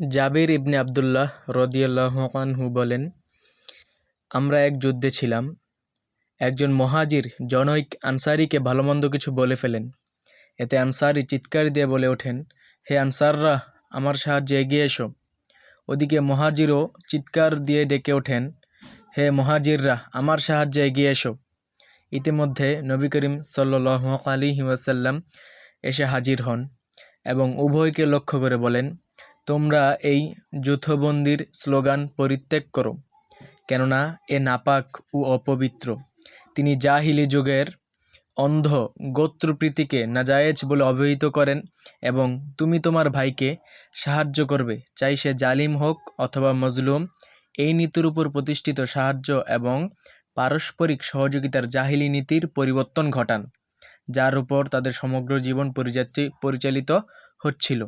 জাবির ইবনে আবদুল্লাহ রদিয়াল্লাহু বলেন, আমরা এক যুদ্ধে ছিলাম। একজন মহাজির জনৈক আনসারিকে ভালোমন্দ কিছু বলে ফেলেন। এতে আনসারি চিৎকার দিয়ে বলে ওঠেন, হে আনসাররা, আমার সাহায্যে এগিয়ে এসো। ওদিকে মহাজিরও চিৎকার দিয়ে ডেকে ওঠেন, হে মহাজিররা, আমার সাহায্যে এগিয়ে এসো। ইতিমধ্যে নবী করিম সাল্লাহ আলী ওয়াসাল্লাম এসে হাজির হন এবং উভয়কে লক্ষ্য করে বলেন তোমরা এই যুথবন্দির স্লোগান পরিত্যাগ করো, কেননা এ নাপাক ও অপবিত্র। তিনি জাহিলি যুগের অন্ধ গোত্রপ্রীতিকে নাজায়েজ বলে অবহিত করেন এবং তুমি তোমার ভাইকে সাহায্য করবে, চাই সে জালিম হোক অথবা মজলুম। এই নীতির উপর প্রতিষ্ঠিত সাহায্য এবং পারস্পরিক সহযোগিতার জাহিলি নীতির পরিবর্তন ঘটান, যার উপর তাদের সমগ্র জীবন পরিচালিত হচ্ছিল।